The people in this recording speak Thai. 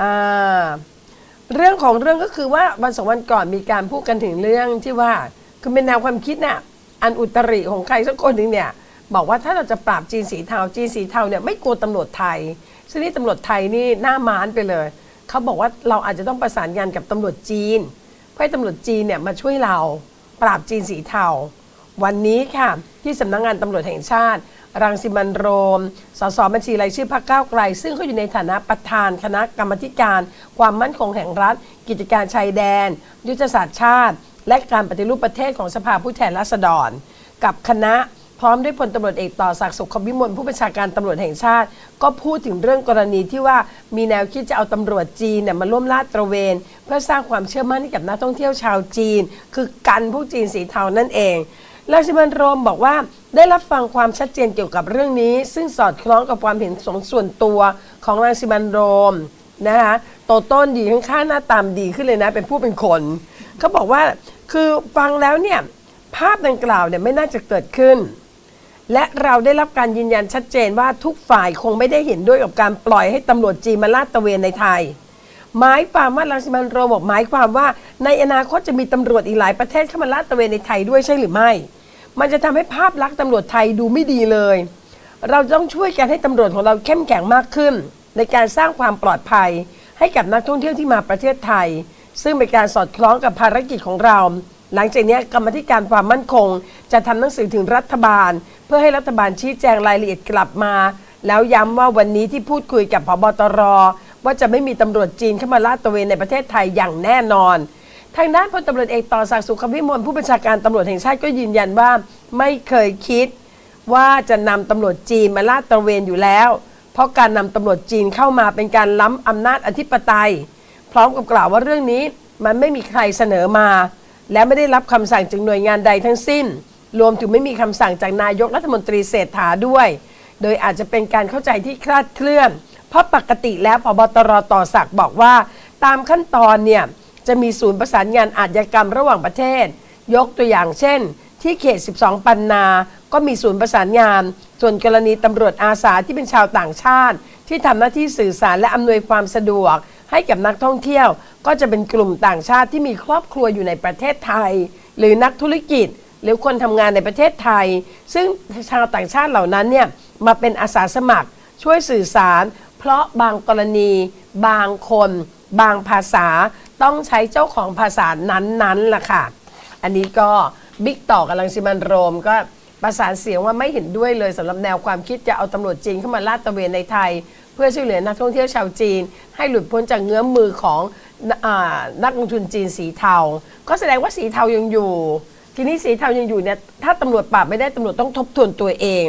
อ่าเรื่องของเรื่องก็คือว่าวันสองวันก่อนมีการพูดกันถึงเรื่องที่ว่าคือเป็นแนวความคิดน่ะอันอุตริของใครสักคนหนึ่งเนี่ยบอกว่าถ้าเราจะปราบจีนสีเทาจีนสีเทาเนี่ยไม่กลัวตำรวจไทยซึ่งนี่ตำรวจไทยนี่หน้ามานไปเลยเขาบอกว่าเราอาจจะต้องประสานงานกับตำรวจจีน เพื่อให้ตำรวจจีนเนี่ยมาช่วยเราปราบจีนสีเทา วันนี้ค่ะที่สำนักงานตำรวจแห่งชาติ รังสิมันโรม สสบัญชีรายชื่อพรรคก้าวไกล ซึ่งเขาอยู่ในฐานะประธานคณะกรรมการความมั่นคงแห่งรัฐ กิจการชายแดน ยุทธศาสตร์ชาติ และการปฏิรูปประเทศของสภาผู้แทนราษฎร กับคณะพร้อมด้วยพลตำรวจเอกต่อศักดิ์สุขวิมลผู้บัญชาการตำรวจแห่งชาติ ก็พูดถึงเรื่องกรณีที่ว่ามีแนวคิดจะเอาตำรวจจีนเนี่ยมาร่วมลาดตระเวน เพื่อสร้างความเชื่อมั่นให้กับนักท่องเที่ยวชาวจีน คือกันพวกจีนสีเทานั่นเอง รังสิมันโรมบอกว่าได้รับฟังความชัดเจนเกี่ยวกับเรื่องนี้ ซึ่งสอดคล้องกับความเห็นของส่วนตัวของรังสิมันโรมนะคะโตต้นดีข้างๆหน้าตามดีขึ้นเลยนะ เป็นผู้เป็นคนเขาบอกว่าคือฟังแล้วเนี่ยภาพดังกล่าวเนี่ยไม่น่าจะเกิดขึ้น และเราได้รับการยืนยันชัดเจนว่าทุกฝ่ายคงไม่ได้เห็นด้วยกับการปล่อยให้ตำรวจจีนมาลาดตระเวนในไทยหมายความว่ารังสิมันโรมบอกหมายความว่าในอนาคตจะมีตำรวจอีกหลายประเทศเข้ามาลาดตระเวนในไทยด้วยใช่หรือไม่ มันจะทำให้ภาพลักษณ์ตำรวจไทยดูไม่ดีเลย เราต้องช่วยกันให้ตำรวจของเราเข้มแข็งมากขึ้น ในการสร้างความปลอดภัย ให้กับนักท่องเที่ยวที่มาประเทศไทย ซึ่งเป็นการสอดคล้องกับภารกิจของเรา หลังจากนี้กรรมธิการความมั่นคง จะทำหนังสือถึงรัฐบาล เพื่อให้รัฐบาลชี้แจงรายละเอียดกลับมา แล้วย้ำว่าวันนี้ที่พูดคุยกับพบตรว่าจะไม่มีตำรวจจีนเข้ามาลาดตระเวนในประเทศไทยอย่างแน่นอน ทางด้านพลตำรวจเอกต่อศักดิ์สุขวิมลผู้บัญชาการตำรวจแห่งชาติก็ยืนยันว่าไม่เคยคิดว่าจะนำตำรวจจีนมาลาดตระเวนอยู่แล้ว เพราะการนำตำรวจจีนเข้ามาเป็นการล้ำอำนาจอธิปไตย พร้อมกับกล่าวว่าเรื่องนี้มันไม่มีใครเสนอมา และไม่ได้รับคำสั่งจากหน่วยงานใดทั้งสิ้น รวมถึงไม่มีคำสั่งจากนายกรัฐมนตรีเศรษฐาด้วย โดยอาจจะเป็นการเข้าใจที่คลาดเคลื่อน เพราะปกติแล้วพบตรต่อศักดิ์บอกว่า ตามขั้นตอนเนี่ย จะมีศูนย์ประสานงานอาชญากรรมระหว่างประเทศ ยกตัวอย่างเช่น ที่เขต 12 ปันนา ก็มีศูนย์ประสานงาน ส่วนกรณีตำรวจอาสาที่เป็นชาวต่างชาติ ที่ทำหน้าที่สื่อสารและอำนวยความสะดวก ให้กับนักท่องเที่ยว ก็จะเป็นกลุ่มต่างชาติที่มีครอบครัวอยู่ในประเทศไทย หรือนักธุรกิจ หรือคนทำงานในประเทศไทย ซึ่งชาวต่างชาติเหล่านั้นเนี่ยมาเป็นอาสาสมัคร ช่วยสื่อสาร เพราะบางกรณี บางคน บางภาษา ต้องใช้เจ้าของภาษานั้นๆล่ะค่ะ อันนี้ก็บิ๊กต่อกับลังสิมันโรมก็ประสานเสียงว่าไม่เห็นด้วยเลยสำหรับแนวความคิดจะเอาตำรวจจีนเข้ามาลาดตระเวนในไทย เพื่อช่วยเหลือนักท่องเที่ยวชาวจีน ให้หลุดพ้นจากเงื้อมมือของอานักลงทุนจีนสีเทา ก็แสดงว่าสีเทายังอยู่ ทีนี้สีเทายังอยู่เนี่ยถ้าตำรวจปราบไม่ได้ตำรวจต้องทบทวนตัวเอง